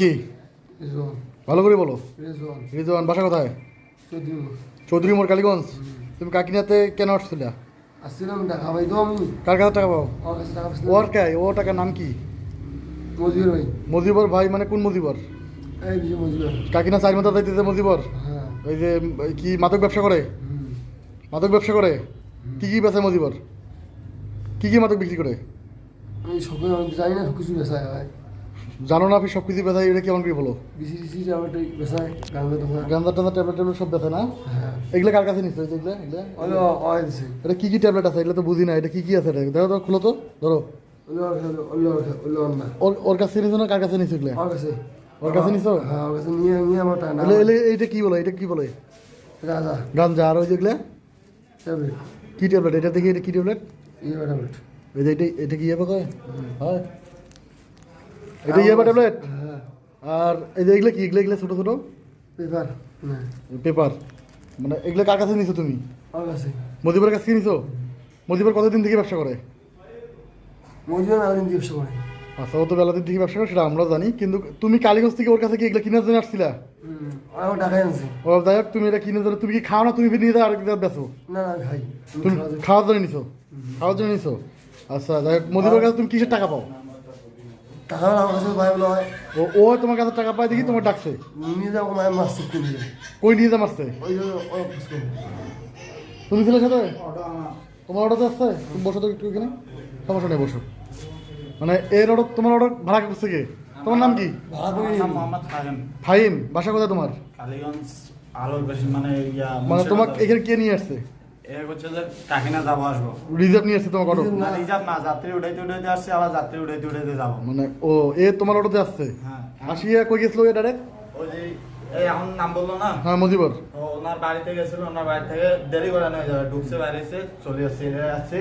কি? ভালো করে বলো। রিজওয়ান। বাসা কোথায়? চৌধুরী চৌধুরী মোড় কালীগঞ্জ? তুমি কাকিনাতে কেন আসছিলা? আসছিলাম টাকা ভাই তো আমি। কার কাছে টাকা পাও? ওর কে? ও টাকার নাম কি? মজুর ভাই। মজিবর ভাই মানে কোন মজিবর? কাকিনা চার মাথা যাইতেছে মজিবর? হ্যাঁ। ওই যে কি মাদক ব্যবসা করে? মাদক ব্যবসা করে? কি কি বেচে মজিবর? কি কি মাদক বিক্রি করে? আমি জানি না কিছু হয় জানো না আপনি সব কিছু বেচাই এটা কেমন করে বলো? গান্দা টান্দা ট্যাবলেট ট্যাবলেট সব না? হ্যাঁ। এগুলো কার কাছে নিচ্ছে এগুলো এগুলো? ওলো অয় দিছে। এটা কি কি ট্যাবলেট আছে? এগুলো তো বুঝি না এটা কি কি আছে? এটা দেখো তো খুলো তো ধরো। ওর কাছে নিছো না কার কাছে নিছো এগুলো? ওর কাছে। নিছো? হ্যাঁ ওর কাছে নিয়ে নিয়ে আমার এলে এলে এইটা কি বলে? এটা কি বলে? গাঞ্জা আর ওই যেগুলো ট্যাবলেট কি ট্যাবলেট এটা দেখি এটা কি ট্যাবলেট ইয়ে এটা এটা কি ইয়াবা কয়? হয়? এটা ইয়াবা ট্যাবলেট? হ্যাঁ। আর এই যে এগুলো কি? এগুলো এগুলো ছোটো ছোটো? পেপার না। পেপার। মানে এগুলো কার কাছে নিছো তুমি? আমার কাছে। মদিবার কাছে কি নিছো? মদিবার কতদিন থেকে ব্যবসা করে? মজুর না দিন ব্যবসা করে। আচ্ছা ও তো বেলাদিন থেকে ব্যবসা করে সেটা আমরা জানি। কিন্তু তুমি কালীগঞ্জ থেকে ওর কাছে কি এগুলো কিনার জন্য আসছিলা? ও যাই হোক তুমি এটা কিনে জন্য তুমি কি খাও না? তুমি নিয়ে যাও আর বেছো না তুমি খাওয়ার জন্য নিছো? খাওয়ার জন্য নিছো? আচ্ছা যাই হোক মদিবার কাছে তুমি কিসের টাকা পাও? টাকা আমার কাছে ভাই বলা হয় ও ও তোমার কাছে টাকা পায় দেখি তোমার ডাকছে। নিয়ে যাব মায়ের মাছ শিখতে কই নিয়ে যা মারছে তুমি ছেলে সাথে? তোমার অর্ডার আসছে? তুমি বসো তো একটু এখানে। সমস্যা নেই বসো। মানে এর অর্ডার তোমার অর্ডার ভাড়া করছে কে? তোমার নাম কি? নিয়ে ফাহিম। বাসা কোথায় তোমার? কালীগঞ্জ আলোর মানে মানে তোমার এখানে কে নিয়ে আসছে? এ হচ্ছে যে কাকিনা যাব আসব। রিজার্ভ নিয়ে আসছে তোমার অটো? না রিজার্ভ না যাত্রী উঠাইতে উঠাইতে আসছে আবার যাত্রী উঠাইতে উঠাইতে যাব। মানে ও এ তোমার অটোতে আসছে? হ্যাঁ। আসিয়া কই গেছিল এ ডাইরেক্ট ওই যে এই এখন নাম বলল না? হ্যাঁ মজিবর। তো ওনার বাড়িতে গেছিল ওনার বাড়ি থেকে দেরি করে নিয়ে যাবে ঢুকছে বাইরে এসে চলে আসছে এ আসছে।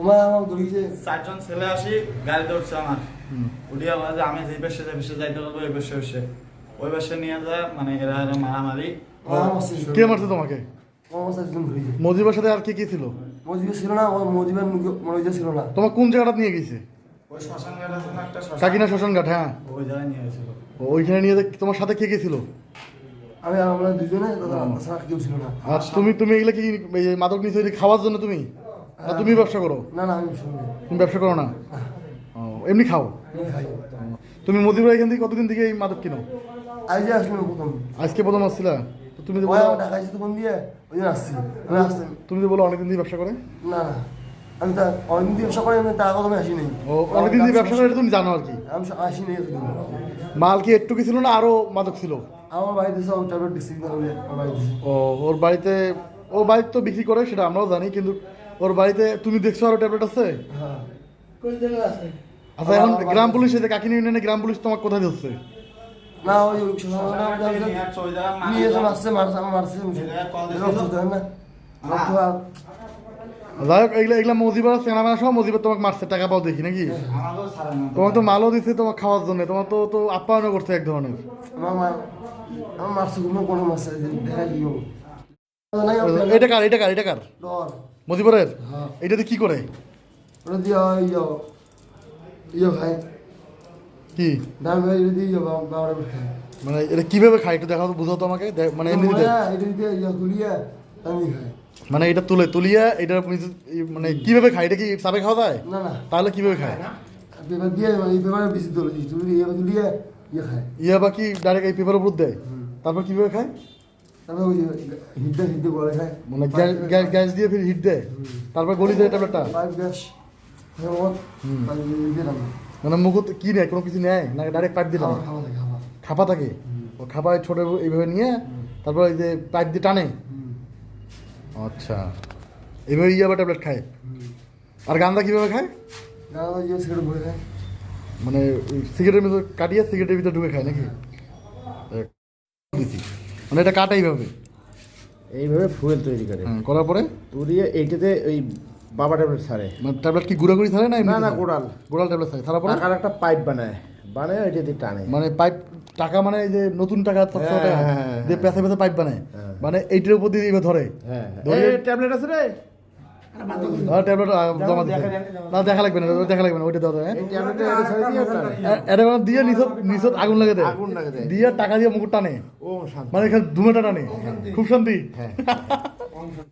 ওমা আমার দড়িছে চারজন ছেলে আসি গাড়িতে উঠছে আমার। হুম। উঠিয়া বলে যে আমি যে যাইতে এই ওই বেশে নিয়ে যায় মানে এরা মারামারি। কে মারছে তোমাকে? মজিবার সাথে আর কে কে ছিল? মজিবে ছিল না মজিবের ছিল না। তোমার কোন জায়গাটা নিয়ে গেছে? কাকিনা শ্মশান ঘাট হ্যাঁ। ওইখানে নিয়ে তোমার সাথে কে কে ছিল? আমি আর আমরা দুজনে তাছাড়া কেউ ছিল না। আর তুমি তুমি এগুলো কি মাদক খাওয়ার জন্য তুমি? না তুমি ব্যবসা করো? না না আমি তুমি ব্যবসা করো না? ও এমনি খাও? তুমি মজিবর এখান থেকে কতদিন থেকে এই মাদক কিনো? আজ যে প্রথম। আজকে প্রথম আসছিলা? তুমি বলো টাকা তখন দিয়ে? ওই জন্য আসছি। আমি আসছি। তুমি যে বলো অনেকদিন দিয়ে ব্যবসা করে? না না। আমি তা অনেকদিন দিয়ে ব্যবসা করি আমি টাকা কথা আমি আসি নাই ও অনেকদিন দিয়ে ব্যবসা করে তুমি জানো আর কি। আমি সব আসি নাই মাল কি একটু কি ছিল না আরও মাদক ছিল? আমার বাড়িতে সব ট্যাবলেট দিচ্ছি বাড়িতে। ও ওর বাড়িতে ও বাড়িতে তো বিক্রি করে সেটা আমরাও জানি কিন্তু ওর বাড়িতে তুমি দেখছ আরও ট্যাবলেট আছে? হ্যাঁ। কোন জায়গায় আছে? আচ্ছা এখন গ্রাম পুলিশ এতে কাকিনি ইউনিয়নে গ্রাম পুলিশ তোমাকে কোথায় ধরছে? না ওই নিয়ে মারছে মারছে আমার মারছে না? যাই হোক এগুলো এগুলো মজিবার চেনা সব মজিবার তোমাকে মারছে টাকা পাও দেখি নাকি? তোমাকে তো মালও তোমার খাওয়ার জন্য। তোমার তো তো আপ্যায়নও করছে এক ধরনের। এটা কার এটা কার এটা কার? মজিবরের? হ্যাঁ। এটাতে কি করে? ওটা দিয়ে ইয়ো খায়। কি? ডান ভাই এটা দিয়ে বাবার মানে এটা কীভাবে খায় একটু দেখাও তো বুঝাও তো আমাকে। মানে এমনিতে এটা দিয়ে ইয়ো তুলিয়া আমি খায়। মানে এটা তুলে তুলিয়া এটা মানে কীভাবে খায়? এটা কি সাবে খাওয়া যায়? না না। তাহলে কীভাবে খায়? পেপার দিয়ে এই পেপারে বেশি তুলে তুলি ইয়ে তুলিয়া ইয়ে খায়। ইয়া বা কি ডাইরেক্ট এই পেপার উপর দেয়? তারপর কীভাবে খায়? তারপরে ওই হিদ্দা হিদ্দা করে খায়। মানে গ্যাস গ্যাস দিয়ে। ফির হিট দেয়? তারপর গলি দেয় ট্যাবলেটটা গ্যাস দিয়ে দিলাম মানে মুখত কি নেয় কোনো কিছু নেয় না ডাইরেক্ট পাইপ খাওয়া খাপা থাকে ও খাপায় ছোট এইভাবে নিয়ে তারপর এই যে পাইপ দিয়ে টানে। আচ্ছা। এইভাবে ইয়াবা ট্যাবলেট খায়। আর গান্দা কীভাবে খায়? গাঁদা সিগারেট ভরে খায়। মানে সিগারেটের ভিতরে কাটিয়ে সিগারেটের ভিতরে ঢুকে খায় নাকি? মানে এটা কাটা এইভাবে? এইভাবে ফুয়েল তৈরি করে। হ্যাঁ, করার পরে? তুরিয়ে এইটাতে ওই বাবা ট্যাবলেট ছাড়ে। মানে ট্যাবলেট কি গুঁড়া গুঁড়ি থাকে না না না গোড়াল। গোড়াল ট্যাবলেট থাকে তারপরে? টাকার একটা পাইপ বানায়। বানায় ওইটা দিয়ে টানে। মানে পাইপ টাকা মানে এই যে নতুন টাকা তথ্য হ্যাঁ, হ্যাঁ, হ্যাঁ, দিয়ে পেঁচা পেঁচা পাইপ বানায়। মানে এইটার উপর দিয়ে ধরে। হ্যাঁ ধরে- ট্যাবলেট আছে রে। ট্যাবলেট জমা দিতে। না দেখা লাগবে না দেখা লাগবে না ওইটা দাও হ্যাঁ? এটা দিয়ে এটা মানে দিয়ে নিচত নিচত আগুন লাগে দেয়। টাকা দিয়ে মুকুট টানে। ও মানে এখানে ধুমেটা টানে। খুব শান্তি। হ্যাঁ।